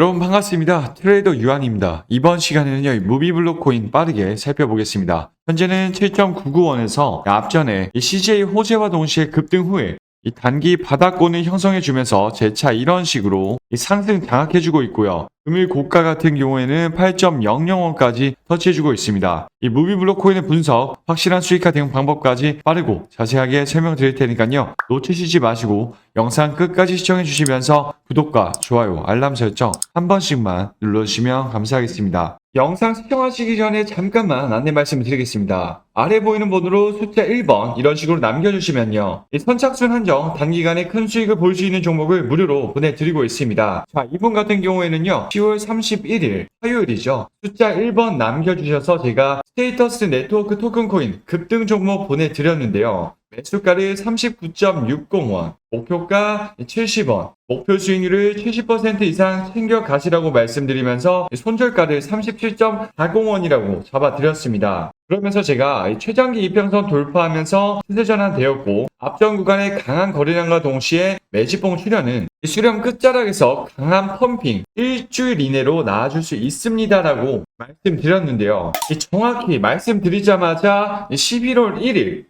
여러분 반갑습니다. 트레이더 유한입니다. 이번 시간에는요, 이 무비블록 코인 빠르게 살펴보겠습니다. 현재는 7.991원에서 앞전에 이 CJ 호재와 동시에 급등 후에 이 단기 바닥권을 형성해주면서 재차 이런 식으로 이 상승 장악해주고 있고요. 금일 고가 같은 경우에는 8.00원까지 터치해주고 있습니다. 이 무비블록 코인의 분석, 확실한 수익화 대응 방법까지 빠르고 자세하게 설명드릴 테니까요. 놓치시지 마시고 영상 끝까지 시청해주시면서 구독과 좋아요, 알람 설정 한 번씩만 눌러주시면 감사하겠습니다. 영상 시청하시기 전에 잠깐만 안내 말씀을 드리겠습니다. 아래 보이는 번호로 숫자 1번 이런 식으로 남겨주시면요. 이 선착순 한정 단기간에 큰 수익을 볼 수 있는 종목을 무료로 보내드리고 있습니다. 자, 이분 같은 경우에는요. 10월 31일 화요일이죠. 숫자 1번 남겨주셔서 제가 스테이터스 네트워크 토큰 코인 급등 종목 보내드렸는데요. 매수가를 39.60원, 목표가 70원, 목표 수익률을 70% 이상 챙겨 가시라고 말씀드리면서 손절가를 37.40원이라고 잡아드렸습니다. 그러면서 제가 이 최장기 이평선 돌파하면서 시세 전환되었고 앞전 구간의 강한 거래량과 동시에 매집봉 출현은 이 수렴 끝자락에서 강한 펌핑 일주일 이내로 나아줄 수 있습니다라고 말씀드렸는데요. 이 정확히 말씀드리자마자 11월 1일 이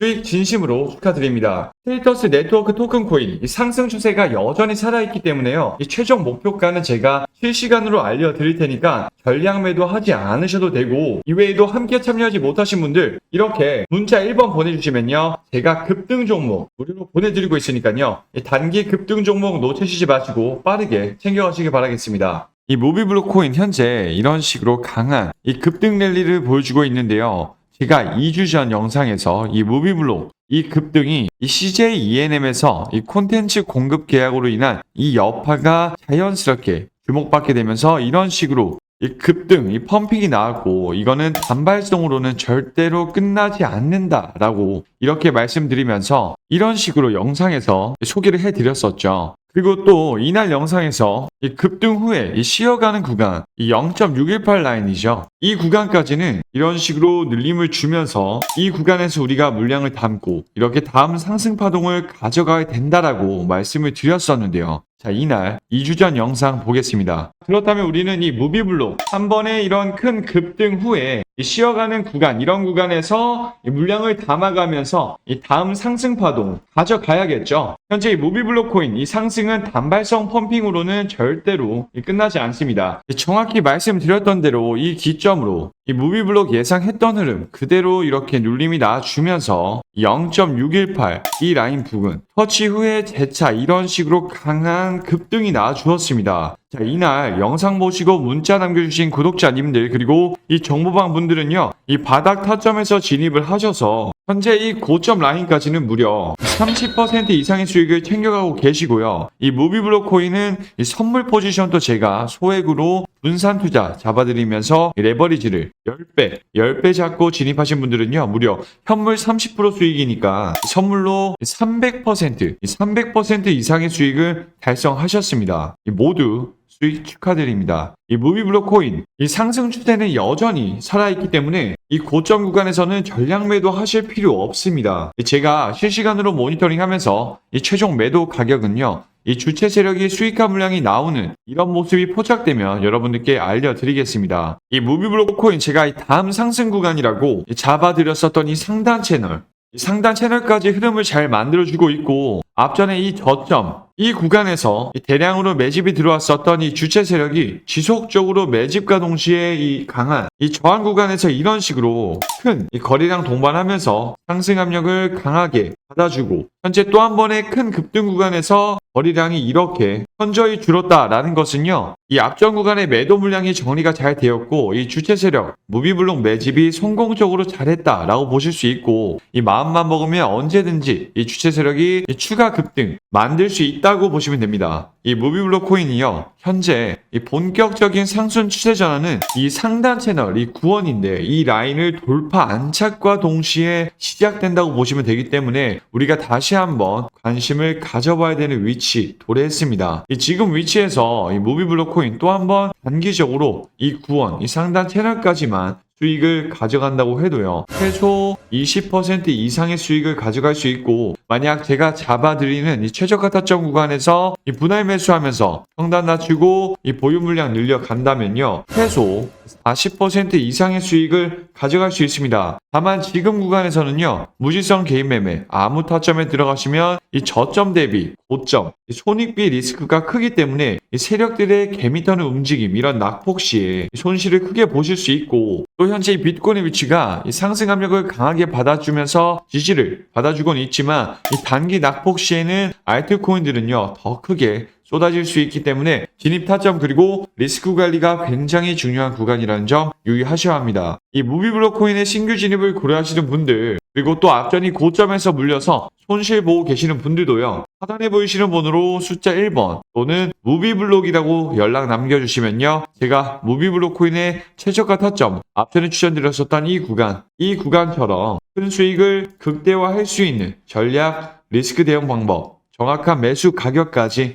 수익 진심으로 축하드립니다. 스테이터스 네트워크 토큰 코인 이 상승 추세가 여전히 살아있기 때문에요. 이 최종 목표가는 제가 실시간으로 알려드릴 테니까 전량 매도하지 않으셔도 되고 이외에도 함께 참여하지 못하신 분들 이렇게 문자 1번 보내주시면요. 제가 급등 종목 무료로 보내드리고 있으니까요. 이 단기 급등 종목 놓치시지 마시고 빠르게 챙겨가시기 바라겠습니다. 이 무비블록 코인 현재 이런 식으로 강한 이 급등 랠리를 보여주고 있는데요. 제가 2주 전 영상에서 이 무비블록 이 급등이 이 CJ ENM에서 이 콘텐츠 공급 계약으로 인한 이 여파가 자연스럽게 주목받게 되면서 이런 식으로 이 급등, 이 펌핑이 나왔고 이거는 단발성으로는 절대로 끝나지 않는다라고 이렇게 말씀드리면서 이런 식으로 영상에서 소개를 해드렸었죠. 그리고 또 이날 영상에서 이 급등 후에 이 쉬어가는 구간, 이 0.618 라인이죠. 이 구간까지는 이런 식으로 늘림을 주면서 이 구간에서 우리가 물량을 담고 이렇게 다음 상승 파동을 가져가야 된다라고 말씀을 드렸었는데요. 자, 이날 2주 전 영상 보겠습니다. 그렇다면 우리는 이 무비블록 한 번에 이런 큰 급등 후에 이 쉬어가는 구간, 이런 구간에서 이 물량을 담아가면서 이 다음 상승 파동 가져가야겠죠. 현재 이 무비블록 코인 이 상승은 단발성 펌핑으로는 절대로 이 끝나지 않습니다. 이 정확히 말씀드렸던 대로 이 기점으로 이 무비블록 예상했던 흐름 그대로 이렇게 눌림이 나와주면서 0.618 이 라인 부근 터치 후에 재차 이런 식으로 강한 급등이 나와주었습니다. 자, 이날 영상 보시고 문자 남겨주신 구독자님들 그리고 이 정보방 분들은요 이 바닥 타점에서 진입을 하셔서 현재 이 고점 라인까지는 무려 30% 이상의 수익을 챙겨가고 계시고요. 이 무비블록 코인은 이 선물 포지션도 제가 소액으로 분산 투자 잡아드리면서 이 레버리지를 10배, 10배 잡고 진입하신 분들은요, 무려 현물 30% 수익이니까 선물로 300%, 300% 이상의 수익을 달성하셨습니다. 이 모두 수익 축하드립니다. 이 무비블록 코인, 이 상승 추세는 여전히 살아있기 때문에 이 고점 구간에서는 전량 매도 하실 필요 없습니다. 제가 실시간으로 모니터링 하면서 이 최종 매도 가격은요, 이 주체 세력이 수익화 물량이 나오는 이런 모습이 포착되면 여러분들께 알려드리겠습니다. 이 무비블록 코인 제가 이 다음 상승 구간이라고 잡아드렸었던 이 상단 채널, 이 상단 채널까지 흐름을 잘 만들어주고 있고 앞전에 이 저점 이 구간에서 이 대량으로 매집이 들어왔었던 이 주체 세력이 지속적으로 매집과 동시에 이 강한 이 저항 구간에서 이런 식으로 큰 이 거래량 동반하면서 상승 압력을 강하게 받아주고 현재 또 한 번의 큰 급등 구간에서 거래량이 이렇게 현저히 줄었다라는 것은요. 이 앞전 구간의 매도 물량이 정리가 잘 되었고 이 주체 세력 무비블록 매집이 성공적으로 잘했다라고 보실 수 있고 이 마음만 먹으면 언제든지 이 주체 세력이 이 추가 급등 만들 수 있다고 보시면 됩니다. 이 무비블록 코인이요. 현재 이 본격적인 상승 추세 전환은 이 상단 채널 이 구원인데 이 라인을 돌파 안착과 동시에 시작된다고 보시면 되기 때문에 우리가 다시 한번 관심을 가져봐야 되는 위치 도래했습니다. 이 지금 위치에서 이 무비블록 코인 또 한번 단기적으로 이 구원 이 상단 채널까지만 수익을 가져간다고 해도요. 최소 20% 이상의 수익을 가져갈 수 있고 만약 제가 잡아드리는 이 최저가 타점 구간에서 이 분할 매수하면서 평단 낮추고 이 보유 물량 늘려간다면요. 최소 40% 이상의 수익을 가져갈 수 있습니다. 다만 지금 구간에서는요. 무지성 개인 매매 아무 타점에 들어가시면 이 저점 대비 고점 이 손익비 리스크가 크기 때문에 이 세력들의 개미터는 움직임 이런 낙폭 시에 이 손실을 크게 보실 수 있고 또 현재 이 비트코인의 위치가 이 상승 압력을 강하게 받아주면서 지지를 받아주곤 있지만 이 단기 낙폭 시에는 알트코인들은요 더 크게 쏟아질 수 있기 때문에 진입 타점 그리고 리스크 관리가 굉장히 중요한 구간이라는 점 유의하셔야 합니다. 이 무비블록 코인의 신규 진입을 고려하시는 분들 그리고 또 앞전이 고점에서 물려서 손실 보고 계시는 분들도요. 하단에 보이시는 번호로 숫자 1번 또는 무비블록이라고 연락 남겨주시면요. 제가 무비블록 코인의 최저가 타점 앞전에 추천드렸었던 이 구간 이 구간처럼 큰 수익을 극대화할 수 있는 전략 리스크 대응 방법 정확한 매수 가격까지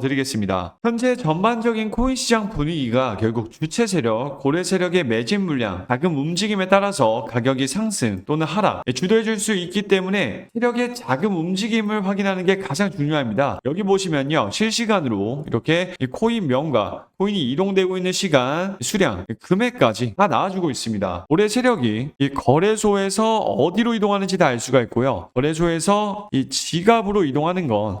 드리겠습니다. 현재 전반적인 코인 시장 분위기가 결국 주체 세력, 고래 세력의 매진 물량, 자금 움직임에 따라서 가격이 상승 또는 하락 주도해 줄 수 있기 때문에 세력의 자금 움직임을 확인하는 게 가장 중요합니다. 여기 보시면요. 실시간으로 이렇게 이 코인 명과 코인이 이동되고 있는 시간, 수량, 금액까지 다 나와주고 있습니다. 올해 세력이 이 거래소에서 어디로 이동하는지 다 알 수가 있고요. 거래소에서 이 지갑으로 이동하는 건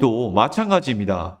도 마찬가지입니다.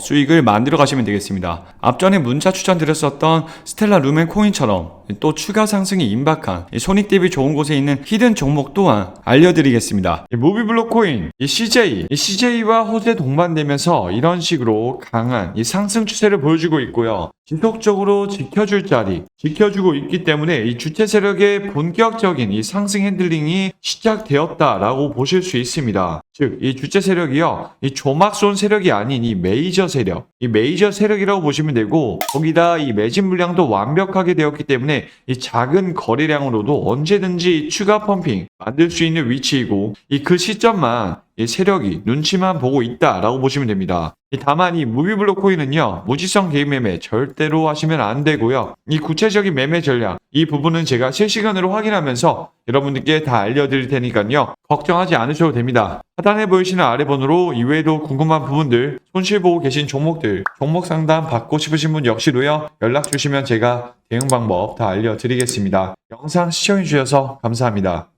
수익을 만들어 가시면 되겠습니다. 앞전에 문자 추천 드렸었던 스텔라 루멘 코인처럼 또 추가 상승이 임박한 이 손익 대비 좋은 곳에 있는 히든 종목 또한 알려드리겠습니다. 이 무비블록 코인, 이 CJ, 이 CJ와 호재 동반되면서 이런 식으로 강한 이 상승 추세를 보여주고 있고요. 지속적으로 지켜줄 자리, 지켜주고 있기 때문에 이 주체 세력의 본격적인 이 상승 핸들링이 시작되었다라고 보실 수 있습니다. 즉, 이 주체 세력이요, 이 조막손 세력이 아닌 이 메이저 세력, 이 메이저 세력이라고 보시면 되고, 거기다 이 매진 물량도 완벽하게 되었기 때문에 이 작은 거래량으로도 언제든지 추가 펌핑 만들 수 있는 위치이고, 이 그 시점만 이 세력이 눈치만 보고 있다라고 보시면 됩니다. 이 다만 이 무비블록 코인은요 무지성 개인 매매 절대로 하시면 안 되고요. 이 구체적인 매매 전략 이 부분은 제가 실시간으로 확인하면서 여러분들께 다 알려드릴 테니까요 걱정하지 않으셔도 됩니다. 하단에 보이시는 아래 번호로 이외에도 궁금한 부분들 손실 보고 계신 종목들 종목 상담 받고 싶으신 분 역시도요 연락 주시면 제가 대응 방법 다 알려드리겠습니다. 영상 시청해 주셔서 감사합니다.